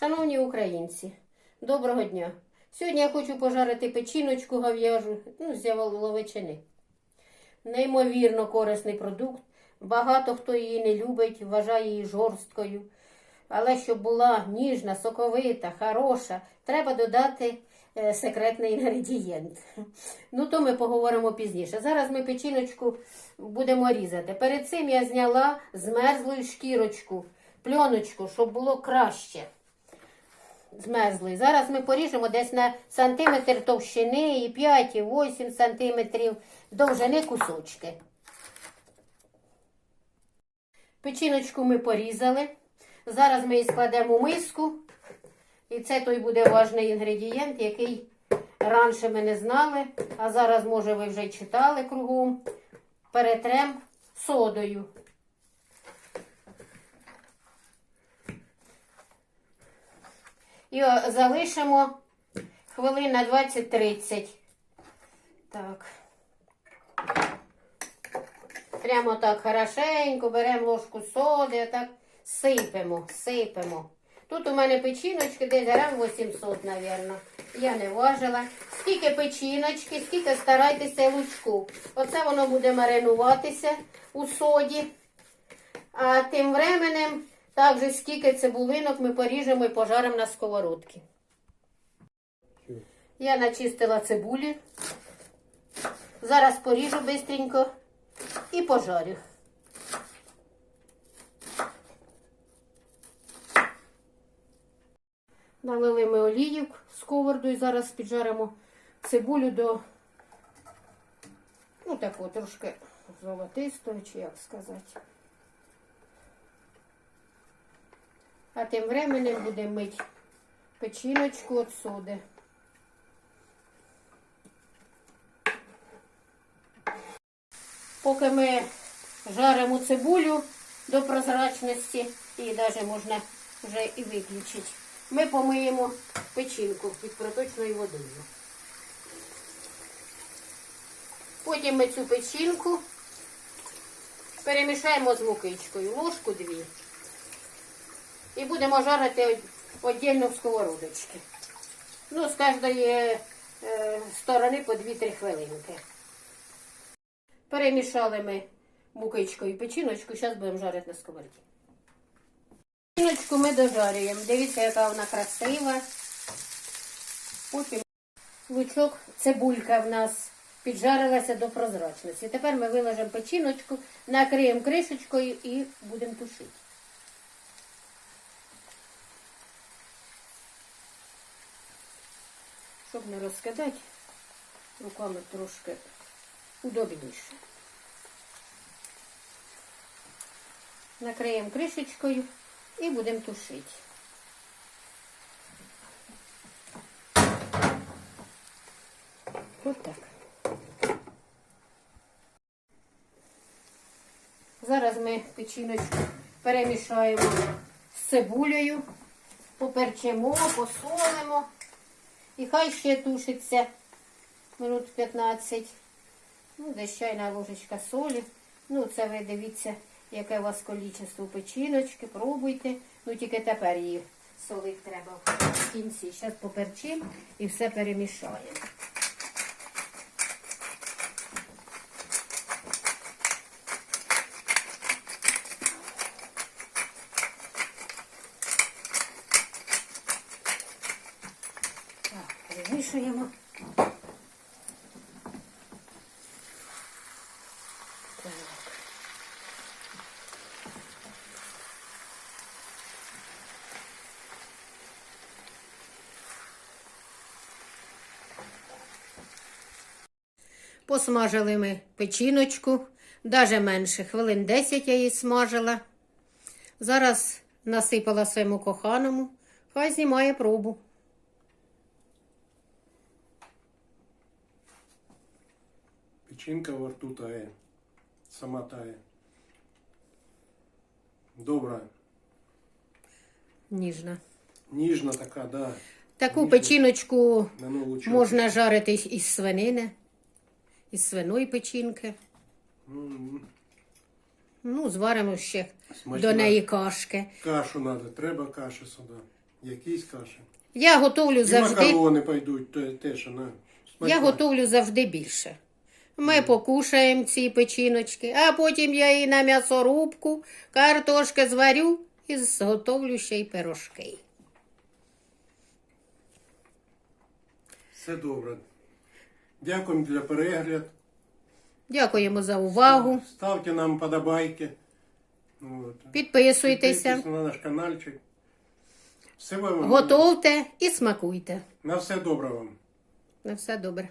Шановні українці, доброго дня! Сьогодні я хочу пожарити печіночку говяжу ну, з яловичини. Неймовірно корисний продукт. Багато хто її не любить, вважає її жорсткою. Але щоб була ніжна, соковита, хороша, треба додати е, секретний інгредієнт. Ну, то ми поговоримо пізніше. Зараз ми печіночку будемо різати. Перед цим я зняла змерзлу шкірочку, пленочку, щоб було краще. Змерзлий. Зараз ми поріжемо десь на сантиметр товщини і 5, і 8 сантиметрів довжини кусочки. Печіночку ми порізали. Зараз ми її складемо у миску. І це той буде важний інгредієнт, який раніше ми не знали, а зараз, може, ви вже читали кругом. Перетрем содою. І залишимо хвилин на 20-30. Так. Прямо так хорошенько беремо ложку соди, так сипемо, сипемо. Тут у мене печіночки десь грам 800, мабуть. Я не важила. Скільки печіночки, скільки старайтеся лучку. Оце воно буде маринуватися у соді. А тим временем, також скільки цибулинок ми поріжемо і пожаримо на сковородці. Я начистила цибулі. Зараз поріжу швидко і пожарю. Налили ми олію в сковороду і зараз піджаримо цибулю до, ну такого трошки золотистого, чи як сказати. А тим временем будемо мити печіночку від соди. Поки ми жаримо цибулю до прозрачності, і навіть можна вже і виключити, ми помиємо печінку під проточною водою. Потім ми цю печінку перемішаємо з мукичкою, ложку дві. І будемо жарити віддільно в сковородочці. Ну, з кожної е, сторони по 2-3 хвилинки. Перемішали ми мукичку і печіночку, зараз будемо жарити на сковороді. Печіночку ми дожарюємо. Дивіться, яка вона красива. Потім лучок, цибулька в нас піджарилася до прозрачності. Тепер ми виложимо печіночку, накриємо кришечкою і будемо тушити. Щоб не розкидати, руками трошки удобніше. Накриємо кришечкою і будемо тушити. Ось так. Зараз ми печіночку перемішаємо з цибулею, поперчимо, посолимо. І хай ще тушиться минут 15. Ну, десь ложечка солі. Ну, це ви дивіться, яке у вас количество печіночки, пробуйте. Ну, тільки тепер її солити треба в кінці. Зараз поперчимо і все перемішаємо. Так. Посмажили ми печіночку, навіть менше, хвилин 10 я її смажила. Зараз насипала своєму коханому, хай знімає пробу. Печінка во рту тає, сама тає. Добра, Ніжна. ніжна така, да. Таку Ніжна. печіночку На нову чорку. можна жарити із свинини, із свиної печінки. М, Ну, зваримо ще Смачна. до неї кашки. Кашу треба, треба каші сюди. Якісь каші. Я готовлю І завжди. макарони пойдуть, теж на. Я готовлю завжди більше. Ми покушаємо ці печіночки, а потім я її на м'ясорубку, картошки зварю і зготовлю ще й пирожки. Все добре. Дякуємо за перегляд. Дякуємо за увагу. Ставте нам подобайки. Підписуйтеся, Підписуйтесь на наш каналчик. Все вам. готовте і смакуйте. На все добре вам. На все добре.